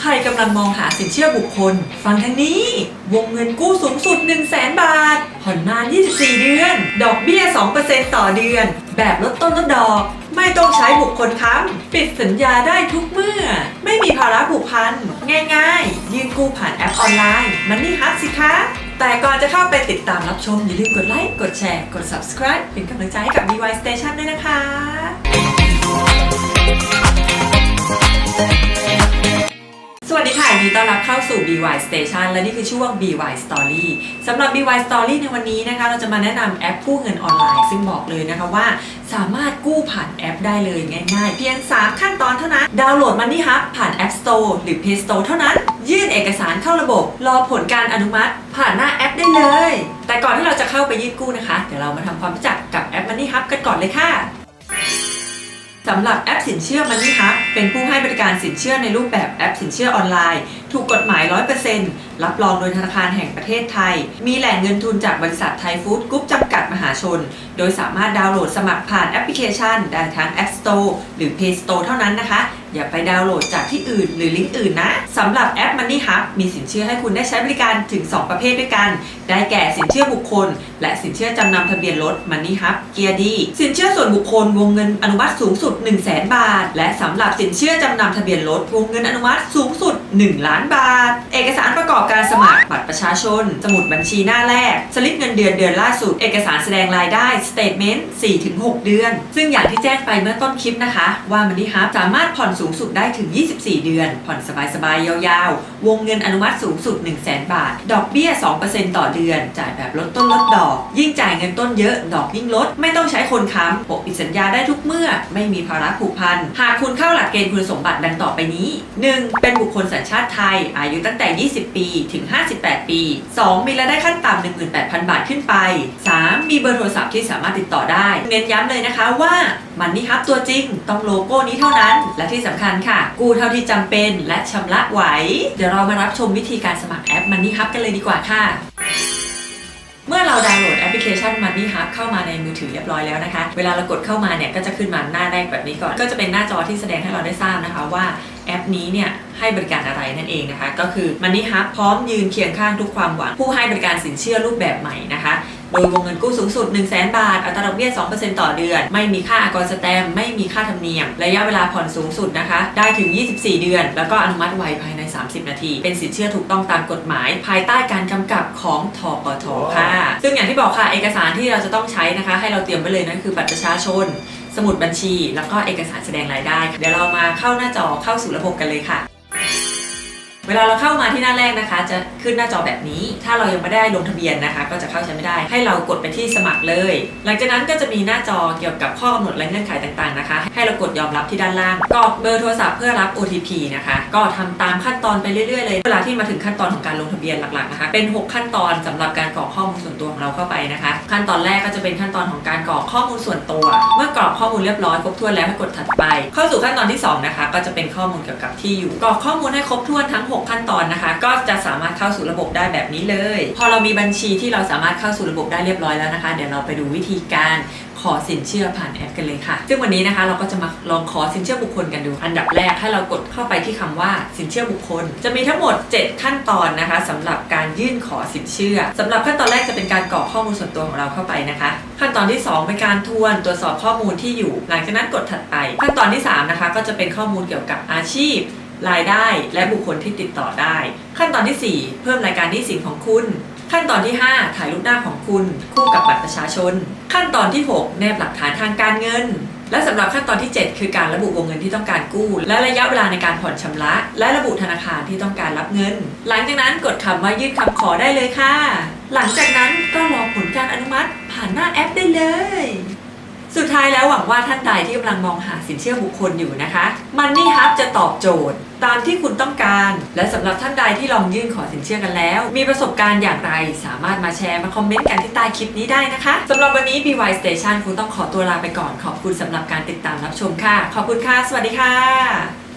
ใครกำลังมองหาสินเชื่อบุคคล ฟังทางนี้ วงเงินกู้สูงสุด 1 0 0 0 0แบาท ผ่อนนาน 24 เดือน ดอกเบี้ย 2%ต่อเดือน แบบลดต้นลดดอก ไม่ต้องใช้บุคคลค้ำปิดสัญญาได้ทุกเมื่อ ไม่มีภาระผูกพัน ง่ายๆ ยื่นกู้ผ่านแอปออนไลน์ มันนี่ฮับสิคะ แต่ก่อนจะเข้าไปติดตามรับชม อย่าลืมกดไลค์ กดแชร์ กด subscribe เป็นกำลังใจให้กับ BY Station ด้วยนะคะ ต้อนรับเข้าสู่ BY Station และนี่คือช่วง BY Story สำหรับ BY Story ในวันนี้นะคะ เราจะมาแนะนำแอปกู้เงินออนไลน์ ซึ่งบอกเลยนะคะว่า สามารถกู้ผ่านแอปได้เลยง่ายๆ เพียง 3 ขั้นตอนเท่านั้น ดาวน์โหลด Money Hub ผ่าน App Store หรือ Play Store เท่านั้น ยื่นเอกสารเข้าระบบ รอผลการอนุมัติ ผ่านหน้าแอปได้เลย แต่ก่อนที่เราจะเข้าไปยื่นกู้นะคะ เดี๋ยวเรามาทำความรู้จักกับแอป Money Hub กันก่อนเลยค่ะ สำหรับแอปสินเชื่อ Money Hub เป็นผู้ให้บริการสินเชื่อในรูปแบบแอปสินเชื่อออนไลน์ ถูกกฎหมาย 100% รับรองโดยธนาคารแห่งประเทศไทย มีแหล่งเงินทุนจากบริษัทไทยฟู้ดกรุ๊ปจำกัดมหาชน โดยสามารถดาวน์โหลดสมัครผ่านแอปพลิเคชัน ได้ทั้ง App Store หรือ Play Store เท่านั้นนะคะ อย่าไปดาวน์โหลดจากที่อื่นหรือลิงก์อื่นนะสำหรับแอป Money Hub มีสินเชื่อให้คุณได้ใช้บริการถึง 2 ประเภทด้วยกัน ได้แก่สินเชื่อบุคคล และสินเชื่อจำนำทะเบียนรถ Money Hub เกียร์ดีสินเชื่อส่วนบุคคลวงเงินอนุมัติสูงสุด 1 0 0 0 0แบาท และสำหรับสินเชื่อจำนำทะเบียนรถวงเงินอนุมัติสูงสุด 1 ล้านบาท เอกสารประกอบการสมัครบัตรประชาชน สมุดบัญชีหน้าแรก สลิปเงินเดือนเดือนล่าสุด เอกสารแสดงรายได้สเตทเมนต์4-6 เดือน ซึ่งอย่างที่แจ้งไปเมื่อต้นคลิปนะคะ ว่า Money Hub สามารถผ่อนสูงสุดได้ถึง 24 เดือน ผ่อนสบายๆ ยาวๆ วงเงินอนุมัติสูงสุด 1 0 0 0 0แบาท ดอกเบี้ย 2%ต่อเดือน จ่ายแบบลดต้นลดดอก ยิ่งจ่ายเงินต้นเยอะ ดอกยิ่งลด ไม่ต้องใช้คนค้ำปกปิดสัญญาได้ทุกเมื่อ ไม่มีภาระผูกพัน หากคุณเข้าหลักเกณฑ์คุณสมบัติดังต่อไปนี้ 1. เป็นบุคคลสัญชาติไทย อายุตั้งแต่ 20 ปีถึง 58 ปี 2. มีรายได้ขั้นต่ำ18,000 บาทขึ้นไป 3. มีเบอร์โทรศัพท์ที่สามารถติดต่อได้ เน้นย้ำเลยนะคะว่ามันนี่ครับตัวจริง ต้องโลโก้นี้เท่านั้น และที่สำคัญค่ะ กู้เท่าที่จำเป็นและชำระไหว เดี๋ยวเรามารับชมวิธีการสมัครแอปมันนี่ครับกันเลยดีกว่าค่ะ เมื่อเราดาวน์โหลดแอปพลิเคชัน Money Hub เข้ามาในมือถือเรียบร้อยแล้วนะคะ เวลาเรากดเข้ามาเนี่ยก็จะขึ้นมาหน้าแรกแบบนี้ก่อน ก็จะเป็นหน้าจอที่แสดงให้เราได้ทราบนะคะว่าแอปนี้เนี่ยให้บริการอะไรนั่นเองนะคะ ก็คือ Money Hub พร้อมยืนเคียงข้างทุกความหวัง ผู้ให้บริการสินเชื่อรูปแบบใหม่นะคะ โดยวงเงินกู้สูงสุด 1 0 0 0 0แบาท อัตราดอกเบี้ย 2%ต่อเดือน ไม่มีค่าอากรสแตมป์ไม่มีค่าธรรมเนียม ระยะเวลาผ่อนสูงสุดนะคะ ได้ถึง 24 เดือน แล้วก็อนุมัติไวภายใน 30 นาที เป็นสินเชื่อถูกต้องตามกฎหมาย ภายใต้การกำกับของทปทค่ะ ซึ่งอย่างที่บอกค่ะ เอกสารที่เราจะต้องใช้นะคะ ให้เราเตรียมไว้เลยนั่นคือบัตรประชาชน สมุดบัญชี แล้วก็เอกสารแสดงรายได้ เดี๋ยวเรามาเข้าหน้าจอเข้าสู่ระบบกันเลยค่ะ เวลาเราเข้ามาที่หน้าแรกนะคะ จะขึ้นหน้าจอแบบนี้ ถ้าเรายังไม่ได้ลงทะเบียนนะคะ ก็จะเข้าใช้ไม่ได้ ให้เรากดไปที่สมัครเลย หลังจากนั้นก็จะมีหน้าจอเกี่ยวกับข้อกำหนดและเงื่อนไขต่างๆนะคะ ให้เรากดยอมรับที่ด้านล่างกรอกเบอร์โทรศัพท์เพื่อรับ OTP นะคะ ก็ทำตามขั้นตอนไปเรื่อยๆเลย เวลาที่มาถึงขั้นตอนของการลงทะเบียนหลักๆนะคะ เป็น 6 ขั้นตอนสำหรับการกรอกข้อมูลส่วนตัวของเราเข้าไปนะคะ ขั้นตอนแรกก็จะเป็นขั้นตอนของการกรอกข้อมูลส่วนตัว เมื่อกรอกข้อมูลเรียบร้อยครบถ้วนแล้วให้กดถัดไป เข้าสู่ขั้นตอนที่สองนะคะก็จะเป็นข้อมูลเกี่ยวกับที่อยู่กรอกข้อมูลให้ครบถ้วนทั้ง6 ขั้นตอนนะคะ ก็จะสามารถเข้าสู่ระบบได้แบบนี้เลย พอเรามีบัญชีที่เราสามารถเข้าสู่ระบบได้เรียบร้อยแล้วนะคะ เดี๋ยวเราไปดูวิธีการขอสินเชื่อผ่านแอปกันเลยค่ะ ซึ่งวันนี้นะคะเราก็จะมาลองขอสินเชื่อบุคคลกันดู อันดับแรกให้เรากดเข้าไปที่คำว่าสินเชื่อบุคคล จะมีทั้งหมด 7 ขั้นตอนนะคะสำหรับการยื่นขอสินเชื่อสำหรับขั้นตอนแรกจะเป็นการกรอกข้อมูลส่วนตัวของเราเข้าไปนะคะ ขั้นตอนที่ 2 เป็นการทวนตรวจสอบข้อมูลที่อยู่ หลังจากนั้นกดถัดไป ขั้นตอนที่ 3 นะคะ ก็จะเป็นข้อมูลเกี่ยวกับอาชีพ รายได้และบุคคลที่ติดต่อได้ ขั้นตอนทีสี่ 4 เพิ่มรายการหนี้สินของคุณ ขั้นตอนที่ 5 ถ่ายรูปหน้าของคุณคู่กับบัตรประชาชน ขั้นตอนที่ 6 แนบหลักฐานทางการเงิน และสำหรับขั้นตอนที่ 7 คือการระบุวงเงินที่ต้องการกู้ และระยะเวลาในการผ่อนชำระ และระบุธนาคารที่ต้องการรับเงิน หลังจากนั้นกดคำว่ายื่นคำขอได้เลยค่ะ หลังจากนั้นก็รอผลการอนุมัติ ผ่านหน้าแอปได้เลยสุดท้ายแล้วหวังว่าท่านใดที่กำลังมองหาสินเชื่อบุคคลอยู่นะคะ Money Hub จะตอบโจทย์ ตามที่คุณต้องการ และสำหรับท่านใดที่ลองยื่นขอสินเชื่อกันแล้ว มีประสบการณ์อย่างไร สามารถมาแชร์มาคอมเมนต์กันที่ใต้คลิปนี้ได้นะคะสำหรับวันนี้ BY Station คุณต้องขอตัวลาไปก่อน ขอบคุณสำหรับการติดตามรับชมค่ะ ขอบคุณค่ะ สวัสดีค่ะ